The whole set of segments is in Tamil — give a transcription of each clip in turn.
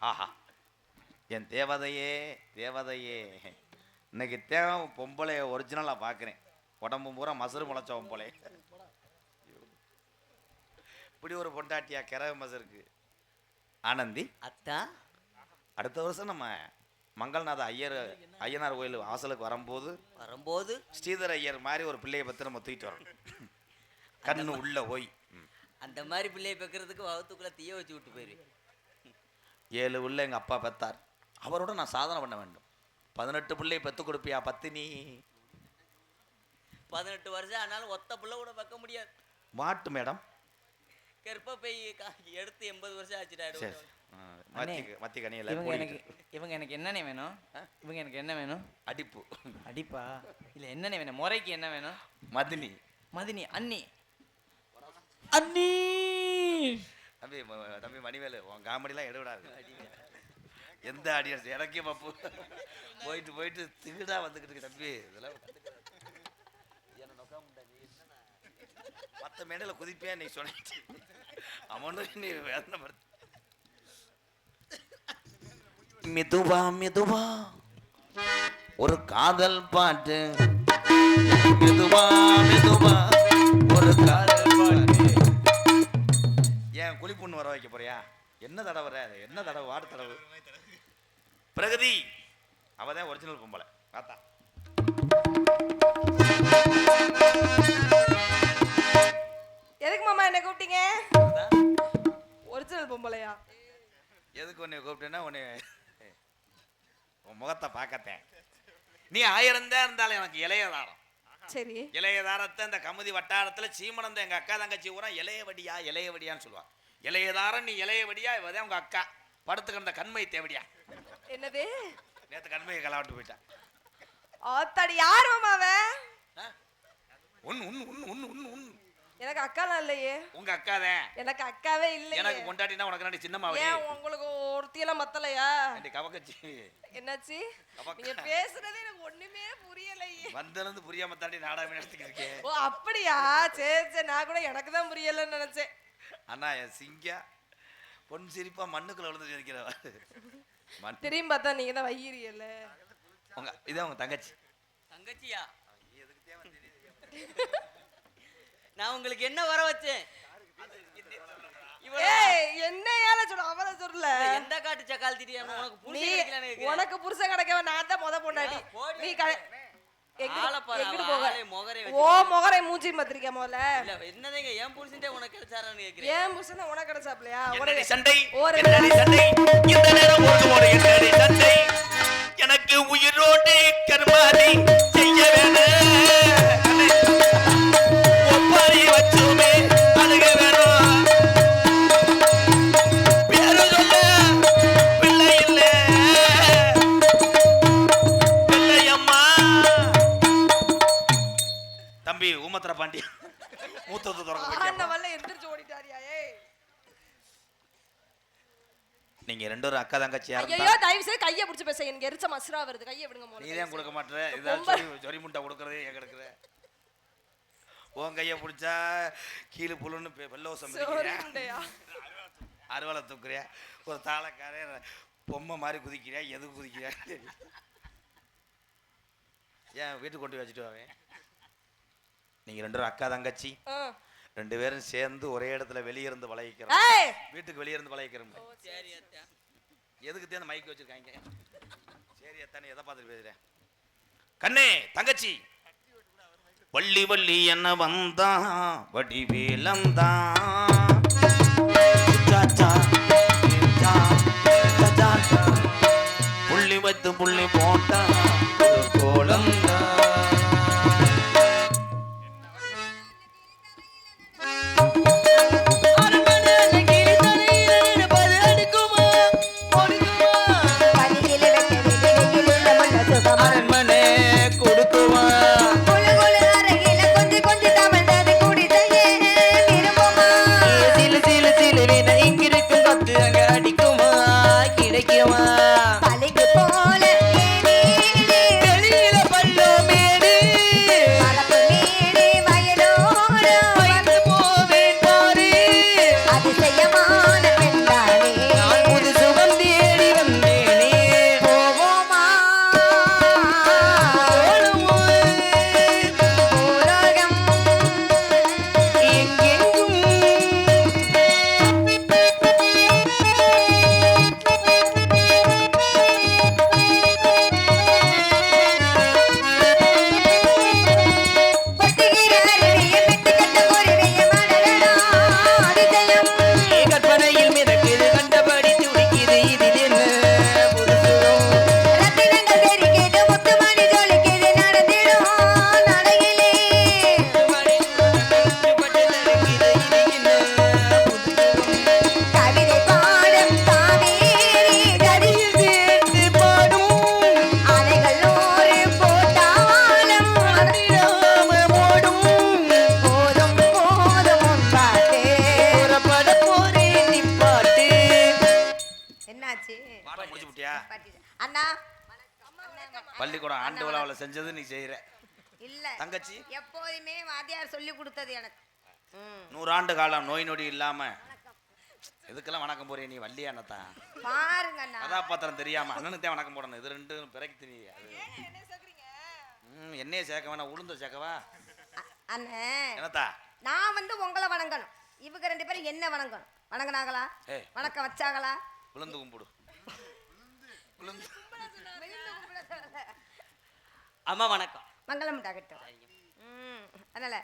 ஆஹா. என் தேவதையே தேவதையே. இன்னைக்கு தேவை பொம்பளைய ஒரிஜினலாக பார்க்குறேன் உடம்பு பூரா மசரு முளைச்ச பொம்பளை. இப்படி ஒரு பொண்டாட்டியா கிரக மசருக்கு ஆனந்தி. அத்தா. அடுத்த வருஷம் நம்ம மங்கள்நாத ஐயர் ஐயனார் கோயில் வாசலுக்கு வரும்போது வரும்போது ஸ்ரீதர் ஐயர் மாதிரி ஒரு பிள்ளையை பற்றி நம்ம தூக்கிட்டு வரணும். கண்ணு உள்ள போய். ம். அந்த மாதிரி பிள்ளையை பெக்கிறதுக்கு வகுத்துக்குள்ள தீய வச்சு விட்டு போயிருவேன் ஏழு உள்ள எங்கள் அப்பா பெத்தார். அவரோட நான் சாதனை பண்ண வேண்டும். பதினெட்டு பிள்ளையை பெத்து கொடுப்பியா பத்தினி? பதினெட்டு வருஷம் ஆனாலும் ஒத்த புள்ள கூட வைக்க முடியாது. மாட்டு மேடம். கருப்ப பை கா- எடுத்து எண்பது வருஷம் ஆச்சுடாரு சரி ஆ, மத்தி கனியில் இவங்க எனக்கு இவங்க எனக்கு என்னண்ணே வேணும்? இவங்க எனக்கு என்ன வேணும்? அடிப்பு. அடிப்பா? இல்ல என்னண்ணே வேணும்? முறைக்கு என்ன வேணும்? மதினி. மதினி அண்ணி. அண்ணி! தம்பி தம்பி மணிவேலு உன் காமெடிலாம் எடுவிடாது எந்த ஆடியன்ஸ் எனக்கே பப்பு போயிட்டு போயிட்டு திகுடா வந்துக்கிட்டு இருக்கு தம்பி. இதெல்லாம் மற்ற மேடையில் குதிப்பே நீ சொன்னிட்டு அவனும் நீ வேதனை படுத்து மெதுவா மெதுவா. ஒரு காதல் பாட்டு. மெதுவா மெதுவா. ஒரு காதல் ஏன் குளிப்புண்ணு வர வைக்க போறியா? என்ன தடவை வர என்ன தடவை? வாடு தடவை. பிரகதி அவ தான் ஒரிஜினல் பொம்பளை. பார்த்தா. எதுக்கு மாமா என்ன கூப்பிட்டீங்க? ஒரிஜினல் பொம்பளையா? எதுக்கு உன்னை கூப்பிட்டேன்னா உன்னை உன் முகத்தை பார்க்கத்தேன். நீ ஆயிரம் தான் இருந்தாலும் எனக்கு இளைய தாரம். சரி. இளைய தாரத்தை இந்த கமுதி வட்டாரத்தில் சீமனந்த எங்க அக்கா தங்கச்சி பூரா இளைய வடியா இளைய வடியான்னு சொல்லுவா இளைய தாரம் நீ இளைய வடியா இவதான் உங்க அக்கா. படுத்துக்கிற கண்மை தேவடியா? என்னது? நேற்று கண்மையை கலாவிட்டு போயிட்டான் ஆத்தாடி யார் மாமா அவன் உன் உன் உன் உன் உன் உன். எனக்கு அக்காலாம் இல்லையே. உங்க அக்கா தான். எனக்கு அக்காவே இல்லையே. எனக்கு கொண்டாட்டினா உனக்கு ரெண்டு சின்னம்மா ஏன் உங்களுக்கு ஒருத்தியெல்லாம் மத்தலையா? ரெண்டு கவக்கச்சி? என்னாச்சு? நீங்க பேசுறதே எனக்கு ஒண்ணுமே புரியலையே. வந்திருந்து புரியாம தாண்டி நாடகம் நடத்திக்கிட்டு இருக்கேன். ஓ அப்படியா? சரி சரி நான் கூட எனக்கு தான் புரியலன்னு நினைச்சேன். அண்ணா என் சிங்கா. பொன் சிரிப்பா மண்ணுக்குள்ள விழுந்து இருக்கிறவ மண் திரும்பி பார்த்தா நீங்க தான் வையிறியல்ல. உங்க இதான் உங்க தங்கச்சி. தங்கச்சியா? நான் உங்களுக்கு என்ன வர வச்சேன்? என்ன ஏல சொல்ல அவளை சொல்லல. எந்த காட்டு சக்கால் தெரியாம உனக்கு கேக்குறேன். உனக்கு புருஷன் கிடைக்கவ நான் தான் முத பொண்டாட்டி. நீ ஓ முகரை மூஞ்சி மத்திரிக்கா முதல்ல? என்னதேங்க என் புருஷன்டே உனக்கு கிடைச்சாரான்னு கேக்குறேன் ஏன் புருஷன் உனக்கு கிடைச்சாப்லையா? சண்டை? ஒரு என்னடி சண்டை? தம்பி ஊமத்திர பாண்டி மூத்தது திறக்க நீங்க ரெண்டு பேரும் அக்கா தங்கச்சியா ஐயோ தயவு செய்து கையை பிடிச்சு பேச எனக்கு எரிச்ச மசுரா வருது. கையை விடுங்க நீ முதல்ல தான் கொடுக்க மாட்டேற. இதான் சொறி முட்டை கொடுக்கறதே ஏன் கிடக்குற. உன் கையை பிடிச்சா கீழே புல்லுன்னு பெ- வெள்ளோசம் அறுவலை தூக்குறியா? ஒரு தாளக்காரே பொம்மை மாதிரி குதிக்கிறியா? எது குதிக்கிறியா? ஏன் வீட்டுக்கு கொண்டு வச்சுட்டு வாவேன்? நீங்க ரெண்டு பேரும் அக்கா தங்கச்சி. ரெண்டு பேரும் சேர்ந்து ஒரே இடத்துல வெளியே இருந்து பழகிக்கிறோம் வீட்டுக்கு வெளியே இருந்து பழகிக்கிறோம். எதுக்கு தான் மைக் வச்சிருக்காங்க? சரி அத்தானே எதை பார்த்துட்டு பேசுறேன் கண்ணே தங்கச்சி. வள்ளி வள்ளி என்ன வந்தா? வடிவேலந்தா பள்ளிக்கூடம் ஆண்டு விழாவில் செஞ்சது நீ செய்யற. இல்ல. தங்கச்சி? எப்போதுமே வாத்தியார் சொல்லி கொடுத்தது எனக்கு. நூறாண்டு காலம் நோய் நொடி இல்லாம. இதுக்கெல்லாம் வணக்கம் போறிய நீ வள்ளியா அண்ணத்தான் பாருங்க அண்ணா. கதாபாத்திரம் தெரியாம அண்ணனுக்கு தான் வணக்கம் போடணும். இது ரெண்டும் பிறகு தெரியும் அது எண்ணெயை சேர்க்க வேணாம். உளுந்த சேர்க்கவா? அண்ணே. என்னத்தா? நான் வந்து உங்களை வணங்கணும். இவங்க ரெண்டு பேரும் என்ன வணங்கணும். வணங்கினாங்களா. வணக்கம் வச்சாங்களா? விழுந்து கும்பிடு. விழுந்து அம்மா வணக்கம். மங்களம் உண்டாகட்டும். அதனால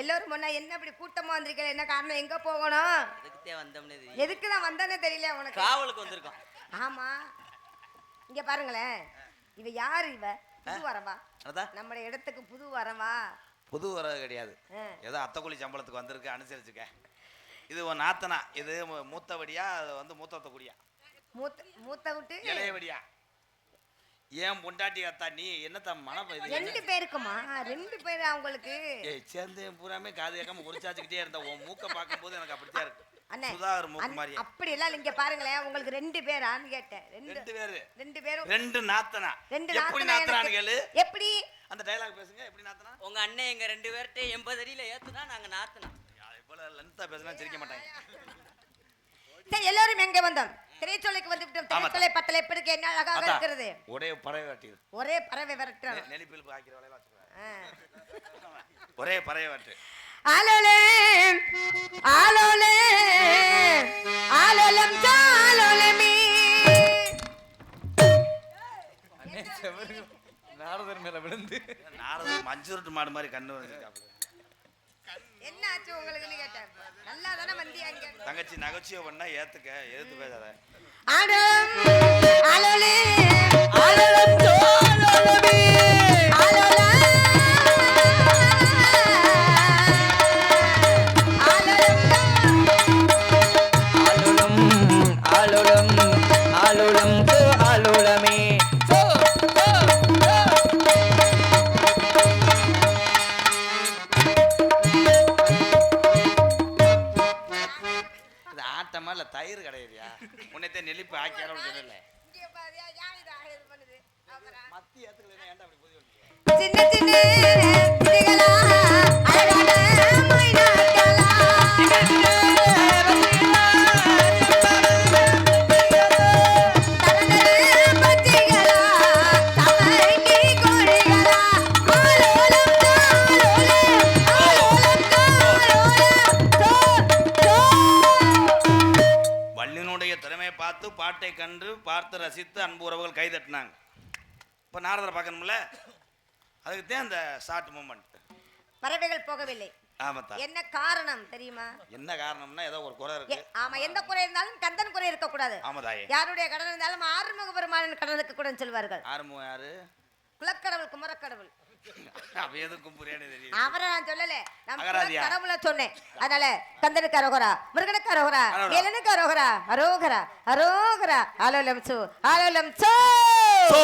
எல்லோரும் முன்னா என்ன இப்படி கூட்டமா வந்திருக்கீங்க? என்ன காரணம்? எங்க போகணும்? எதுக்குத்தே வந்தோம்னே எதுக்கு நான் வந்தேனே தெரியல உனக்கு? காவலுக்கு வந்திருக்கோம். ஆமா. இங்க பாருங்களேன். இவ யாரு இவ? புது வரவா? நம்முடைய இடத்துக்கு புது வரவா? புது வரது கிடையாது. ஏதோ அத்தைக்குழி சம்பளத்துக்கு வந்திருக்கு அனுசரிச்சுக்க. இது உன் நாத்தனா. இது மூத்தவடியா அது வந்து மூத்தத்த குடியா மூத்த மூத்த விட்டு இளையவடியா ஏன் பொண்டாட்டி அத்தா நீ என்னத்தா மனம்? ரெண்டு பேருக்குமா? ரெண்டு பேர் அவங்களுக்கு ஏய் சேர்ந்து பூராமே காது கேட்காம உரிச்சாச்சுக்கிட்டே இருந்த. உன் மூக்க பார்க்கும்போது எனக்கு அப்படித்தான் இருக்கு. அண்ணே சுதாகர் மூக்கு மாதிரியா? அப்படி எல்லாம் இங்க பாருங்களேன் உங்களுக்கு ரெண்டு பேரான்னு கேட்டேன். ரெண்டு ரெண்டு பேரு. ரெண்டு பேரும். ரெண்டு நாத்தனா. ரெண்டு எப்படி நாத்தனா நாத்தனான்னு. கேளு. எப்படி? அந்த டைலாக் பேசுங்க எப்படி நாத்தனா? உங்க அண்ணன் எங்க ரெண்டு பேர்கிட்ட எண்பது அடியில ஏத்துனா நாங்க நாத்துனோம் இவ்வளவு லென்த்தா பேசினா சிரிக்க மாட்டாங்க. சரி எல்லாரும் எங்க வந்தோம்? திரைச்சோலைக்கு வந்து விட்டோம். திரைச்சோலை பத்தலை எப்படி என்ன அழகாக இருக்கிறது? ஒரே பறவை வாட்டிது ஒரே பறவை விரட்டுறோம். நெலிப்பில் ஆக்கிற வேலையில வச்சுக்கிறேன் ஆ. ஒரே பறவை வாட்டு ஆலோலே ஆலோலே ஆலோலம் செவரு நாரதர் மேல விழுந்து. நாரது மஞ்சுருட்டு மாடு மாதிரி கண்ணு வச்சிருக்காப்புல என்ன ஆச்சு உங்களுக்கு கேட்டேன் நல்லா தானே வந்தியாங்க தங்கச்சி நகைச்சுவை பண்ணா ஏத்துக்க எதிர்த்து பேசாத ஆடம் ஆலோலே ஆலோலம் ஆட்டமா இல்ல தயிர் கிடையாதுயா உன்னைத்தே நெலிப்பு ஆக்கியார சொல்லல. இங்க பாரியா யார் ரசித்து அன்பு உறவுகள் கை தட்டினாங்க இப்போ நாரதரை பார்க்கணும்ல? அதுக்கு தான் அந்த ஷார்ட் மூமெண்ட் பறவைகள் போகவில்லை. ஆமாத்தா. என்ன காரணம் தெரியுமா? என்ன காரணம்னா ஏதோ ஒரு குறை இருக்கு. ஆமா எந்த குறை இருந்தாலும் கந்தன் குறை இருக்க கூடாது ஆமாதாயே யாருடைய கடன் இருந்தாலும் ஆறுமுக பெருமானின் கடனுக்கு கூட சொல்வார்கள். ஆறுமு யாரு? குலக்கடவுள் குமரக்கடவுள். அப்ப எதுக்கும் புரியானே தெரியும் அவரை நான் சொல்லல. அகராதியா? கடவுளை சொன்னேன். அதனால கந்தனுக்கு அரோகரா முருகனுக்கு அரோகரா. எலனுக்கு அரோகரா அரோகரா அரோகரா. ஆலோலம் சு ஆலோலம் சோ. சோ.